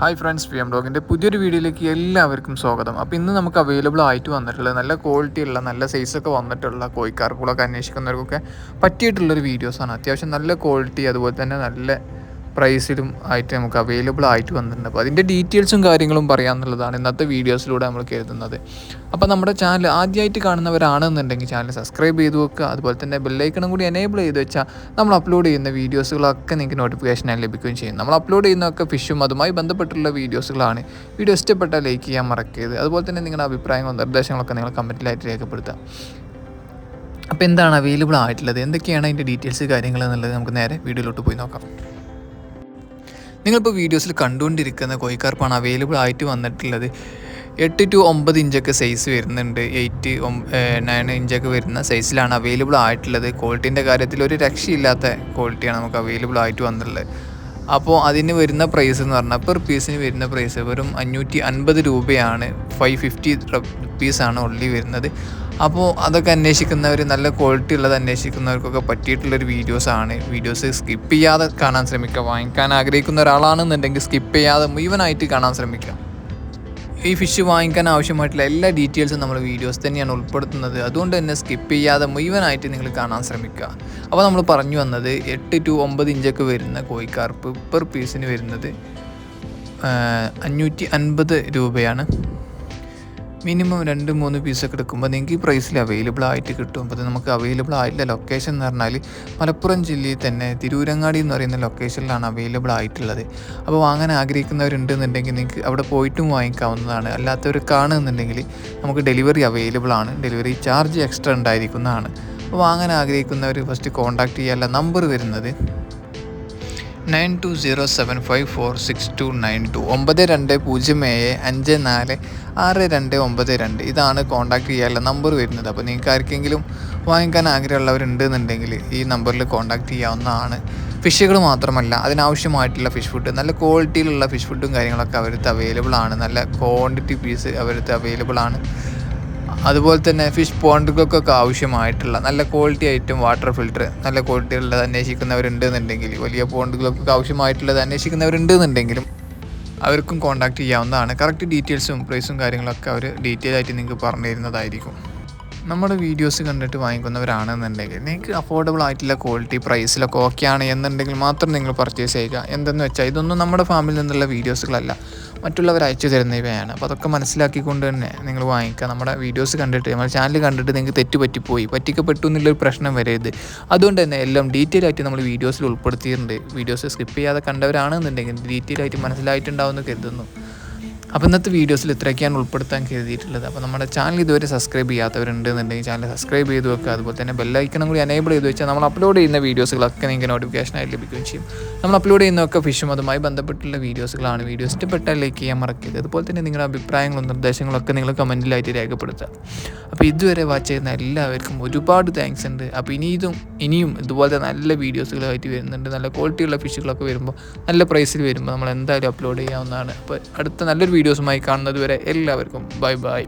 Hi friends P M ബ്ലോഗിന്റെ പുതിയൊരു വീഡിയോയിലേക്ക് എല്ലാവർക്കും സ്വാഗതം. അപ്പോൾ ഇന്ന് നമുക്ക് അവൈലബിൾ ആയിട്ട് വന്നിട്ടുള്ള നല്ല ക്വാളിറ്റി ഉള്ള നല്ല സൈസൊക്കെ വന്നിട്ടുള്ള കോഴിക്കാർക്കുകളൊക്കെ അന്വേഷിക്കുന്നവർക്കൊക്കെ പറ്റിയിട്ടുള്ളൊരു വീഡിയോസാണ് അത്യാവശ്യം നല്ല ക്വാളിറ്റി അതുപോലെ തന്നെ നല്ല പ്രൈസിലും ആയിട്ട് നമുക്ക് അവൈലബിൾ ആയിട്ട് വന്നിട്ടുണ്ട്. അപ്പോൾ അതിന്റെ ഡീറ്റെയിൽസും കാര്യങ്ങളും പറയാമെന്നുള്ളതാണ് ഇന്നത്തെ വീഡിയോസിലൂടെ നമ്മൾ കരുതുന്നത്. അപ്പോൾ നമ്മുടെ ചാനൽ ആദ്യമായിട്ട് കാണുന്നവരാണെന്നുണ്ടെങ്കിൽ ചാനൽ സബ്സ്ക്രൈബ് ചെയ്ത് വെക്കുക. അതുപോലെ തന്നെ ബെല്ലൈക്കണും കൂടി എനേബിൾ ചെയ്ത് വെച്ചാൽ നമ്മൾ അപ്ലോഡ് ചെയ്യുന്ന വീഡിയോസുകളൊക്കെ നിങ്ങൾക്ക് നോട്ടിഫിക്കേഷനായി ലഭിക്കുകയും ചെയ്യും. നമ്മൾ അപ്ലോഡ് ചെയ്യുന്നതൊക്കെ ഫിഷും അതുമായി ബന്ധപ്പെട്ടുള്ള വീഡിയോസുകളാണ് വീഡിയോ ഇഷ്ടപ്പെട്ടാൽ ലൈക്ക് ചെയ്യാൻ മറക്കരുത്. അതുപോലെ തന്നെ നിങ്ങളുടെ അഭിപ്രായങ്ങളും നിർദ്ദേശങ്ങളൊക്കെ നിങ്ങൾ കമന്റിലായിട്ട് രേഖപ്പെടുത്തുക. അപ്പോൾ എന്താണ് അവൈലബിൾ ആയിട്ടുള്ളത്? എന്തൊക്കെയാണ് അതിന്റെ ഡീറ്റെയിൽസ് കാര്യങ്ങൾ എന്നുള്ളത് നമുക്ക് നേരെ വീഡിയോയിലോട്ട് പോയി നോക്കാം. നിങ്ങളിപ്പോൾ വീഡിയോസിൽ കണ്ടുകൊണ്ടിരിക്കുന്ന കോഴിക്കാർപ്പാണ് അവൈലബിൾ ആയിട്ട് വന്നിട്ടുള്ളത്. എട്ട് ടു ഒമ്പത് ഇഞ്ചൊക്കെ സൈസ് വരുന്നുണ്ട്. എയ്റ്റ് നയൻ ഇഞ്ചൊക്കെ വരുന്ന സൈസിലാണ് അവൈലബിൾ ആയിട്ടുള്ളത്. ക്വാളിറ്റീന്റെ കാര്യത്തിൽ ഒരു രക്ഷയില്ലാത്ത ക്വാളിറ്റിയാണ് നമുക്ക് അവൈലബിൾ ആയിട്ട് വന്നിട്ടുള്ളത്. അപ്പോൾ അതിന് വരുന്ന പ്രൈസ് എന്ന് പറഞ്ഞാൽ പെർ പീസിന് വരുന്ന പ്രൈസ് വെറും അഞ്ഞൂറ്റി അൻപത് രൂപയാണ്. ഫൈവ് ഫിഫ്റ്റി റുപ്പീസാണ് ഉള്ളി വരുന്നത്. അപ്പോൾ അതൊക്കെ അന്വേഷിക്കുന്നവർ നല്ല ക്വാളിറ്റി ഉള്ളത് അന്വേഷിക്കുന്നവർക്കൊക്കെ പറ്റിയിട്ടുള്ളൊരു വീഡിയോസാണ് വീഡിയോസ് സ്കിപ്പ് ചെയ്യാതെ കാണാൻ ശ്രമിക്കുക. വാങ്ങിക്കാൻ ആഗ്രഹിക്കുന്ന ഒരാളാണെന്നുണ്ടെങ്കിൽ സ്കിപ്പ് ചെയ്യാതെ മുഴുവനായിട്ട് കാണാൻ ശ്രമിക്കുക. ഈ ഫിഷ് വാങ്ങിക്കാൻ ആവശ്യമായിട്ടുള്ള എല്ലാ ഡീറ്റെയിൽസും നമ്മൾ വീഡിയോസ് തന്നെയാണ് ഉൾപ്പെടുത്തുന്നത്. അതുകൊണ്ട് തന്നെ സ്കിപ്പ് ചെയ്യാതെ മുഴുവനായിട്ട് നിങ്ങൾ കാണാൻ ശ്രമിക്കുക. അപ്പോൾ നമ്മൾ പറഞ്ഞു വന്നത് എട്ട് ടു ഒമ്പത് ഇഞ്ചൊക്കെ വരുന്ന കോഴിക്കാർപ്പ് പെർ പീസിന് വരുന്നത് അഞ്ഞൂറ്റി അൻപത് രൂപയാണ്. മിനിമം രണ്ട് മൂന്ന് പീസൊക്കെ എടുക്കുമ്പോൾ നിങ്ങൾക്ക് ഈ പ്രൈസിൽ അവൈലബിൾ ആയിട്ട് കിട്ടും. അപ്പോൾ നമുക്ക് അവൈലബിൾ ആയിട്ടുള്ള ലൊക്കേഷൻ എന്ന് പറഞ്ഞാൽ മലപ്പുറം ജില്ലയിൽ തന്നെ തിരൂരങ്ങാടി എന്ന് പറയുന്ന ലൊക്കേഷനിലാണ് അവൈലബിൾ ആയിട്ടുള്ളത്. അപ്പോൾ വാങ്ങാൻ ആഗ്രഹിക്കുന്നവരുണ്ടെന്നുണ്ടെങ്കിൽ നിങ്ങൾക്ക് അവിടെ പോയിട്ടും വാങ്ങിക്കാവുന്നതാണ്. അല്ലാത്തവർ കാണുന്നുണ്ടെങ്കിൽ നമുക്ക് ഡെലിവറി അവൈലബിൾ ആണ്. ഡെലിവറി ചാർജ് എക്സ്ട്രാ ഉണ്ടായിരിക്കുന്നതാണ്. അപ്പോൾ വാങ്ങാൻ ആഗ്രഹിക്കുന്നവർ ഫസ്റ്റ് കോൺടാക്റ്റ് ചെയ്യാനുള്ള നമ്പർ വരുന്നത് nine two zero seven five four six two nine two ഒമ്പത് രണ്ട് പൂജ്യം ഏഴ് അഞ്ച് നാല് ആറ് രണ്ട് ഒമ്പത് രണ്ട് ഇതാണ് കോൺടാക്ട് ചെയ്യാനുള്ള നമ്പർ വരുന്നത്. അപ്പോൾ നിങ്ങൾക്ക് ആർക്കെങ്കിലും വാങ്ങിക്കാൻ ആഗ്രഹമുള്ളവരുണ്ട് എന്നുണ്ടെങ്കിൽ ഈ നമ്പറിൽ കോൺടാക്ട് ചെയ്യാവുന്നതാണ്. ഫിഷുകൾ മാത്രമല്ല അതിനാവശ്യമായിട്ടുള്ള ഫിഷ് ഫുഡ് നല്ല ക്വാളിറ്റിയിലുള്ള ഫിഷ് ഫുഡും കാര്യങ്ങളൊക്കെ അവരുടെ അവൈലബിൾ ആണ്. നല്ല ക്വാണ്ടിറ്റി പീസ് അവരുടെ അവൈലബിൾ ആണ്. അതുപോലെ തന്നെ ഫിഷ് പോണ്ടുകൾക്കൊക്കെ ആവശ്യമായിട്ടുള്ള നല്ല ക്വാളിറ്റി ഐറ്റം വാട്ടർ ഫിൽറ്റർ നല്ല ക്വാളിറ്റി ഉള്ളത് അന്വേഷിക്കുന്നവരുണ്ട് എന്നുണ്ടെങ്കിൽ വലിയ പോണ്ടുകൾക്കൊക്കെ ആവശ്യമായിട്ടുള്ളത് അന്വേഷിക്കുന്നവരുണ്ട് എന്നുണ്ടെങ്കിലും അവർക്കും കോൺടാക്ട് ചെയ്യാവുന്നതാണ്. കറക്റ്റ് ഡീറ്റെയിൽസും പ്രൈസും കാര്യങ്ങളൊക്കെ അവർ ഡീറ്റെയിൽ ആയിട്ട് നിങ്ങൾക്ക് പറഞ്ഞു തരുന്നതായിരിക്കും നമ്മുടെ വീഡിയോസ് കണ്ടിട്ട് വാങ്ങിക്കുന്നവരാണെന്നുണ്ടെങ്കിൽ നിങ്ങൾക്ക് അഫോർഡബിൾ ആയിട്ടുള്ള ക്വാളിറ്റി പ്രൈസിലൊക്കെ ഓക്കെ ആണ് എന്നുണ്ടെങ്കിൽ മാത്രം നിങ്ങൾ പർച്ചേസ് ചെയ്യുക. എന്തെന്ന് വെച്ചാൽ ഇതൊന്നും നമ്മുടെ ഫാമിൽ നിന്നുള്ള വീഡിയോസുകളല്ല. മറ്റുള്ളവർ അയച്ചു തരുന്നവയാണ്. അപ്പോൾ അതൊക്കെ മനസ്സിലാക്കിക്കൊണ്ട് തന്നെ നിങ്ങൾ വാങ്ങിക്കുക. നമ്മുടെ വീഡിയോസ് കണ്ടിട്ട് നമ്മുടെ ചാനൽ കണ്ടിട്ട് നിങ്ങൾക്ക് തെറ്റ് പറ്റിപ്പോയി പറ്റിക്കപ്പെട്ടു എന്നുള്ളൊരു പ്രശ്നം വരരുത്. അതുകൊണ്ട് തന്നെ എല്ലാം ഡീറ്റെയിൽ ആയിട്ട് നമ്മൾ വീഡിയോസിൽ ഉൾപ്പെടുത്തിയിട്ടുണ്ട്. വീഡിയോസ് സ്കിപ്പ് ചെയ്യാതെ കണ്ടവരാണെന്നുണ്ടെങ്കിൽ ഡീറ്റെയിൽ ആയിട്ട് മനസ്സിലായിട്ടുണ്ടാവുമെന്ന് കരുതുന്നു. അപ്പോൾ ഇന്നത്തെ വീഡിയോസിൽ ഇത്രയൊക്കെയാണ് ഉൾപ്പെടുത്താൻ കരുതിയിട്ടുള്ളത്. അപ്പോൾ നമ്മുടെ ചാനൽ ഇതുവരെ സബ്സ്ക്രൈബ് ചെയ്യാത്തവരുണ്ടെന്നുണ്ടെങ്കിൽ ചാനൽ സബ്സ്ക്രൈബ് ചെയ്ത് വെക്കുക. അതുപോലെ തന്നെ ബെല്ലൈക്കണം കൂടി എനേബിൾ ചെയ്ത് വെച്ചാൽ നമ്മൾ അപ്ലോഡ് ചെയ്യുന്ന വീഡിയോസുകളൊക്കെ നിങ്ങൾക്ക് നോട്ടിഫിക്കേഷനായി ലഭിക്കുകയും ചെയ്യും. നമ്മൾ അപ്ലോഡ് ചെയ്യുന്നതൊക്കെ ഫിഷും അതുമായി ബന്ധപ്പെട്ടുള്ള വീഡിയോസുകളാണ്. വീഡിയോ ഇഷ്ടപ്പെട്ടാൽ ലൈക്ക് ചെയ്യാൻ മറക്കരുത്. അതുപോലെ തന്നെ നിങ്ങളുടെ അഭിപ്രായങ്ങളും നിർദ്ദേശങ്ങളൊക്കെ നിങ്ങൾ കമന്റിലായിട്ട് രേഖപ്പെടുത്തുക. അപ്പോൾ ഇതുവരെ വാച്ച് ചെയ്യുന്ന എല്ലാവർക്കും ഒരുപാട് താങ്ക്സ് ഉണ്ട്. അപ്പോൾ ഇനി ഇതും ഇനിയും ഇതുപോലത്തെ നല്ല വീഡിയോസുകളായിട്ട് വരുന്നുണ്ട്. നല്ല ക്വാളിറ്റിയുള്ള ഫിഷുകളൊക്കെ വരുമ്പോൾ നല്ല പ്രൈസിൽ വരുമ്പോൾ നമ്മൾ എന്തായാലും അപ്ലോഡ് ചെയ്യാവുന്നതാണ്. അപ്പോൾ അടുത്ത നല്ലൊരു വീഡിയോസുമായി കാണുന്നത് വരെ എല്ലാവർക്കും ബൈ ബൈ.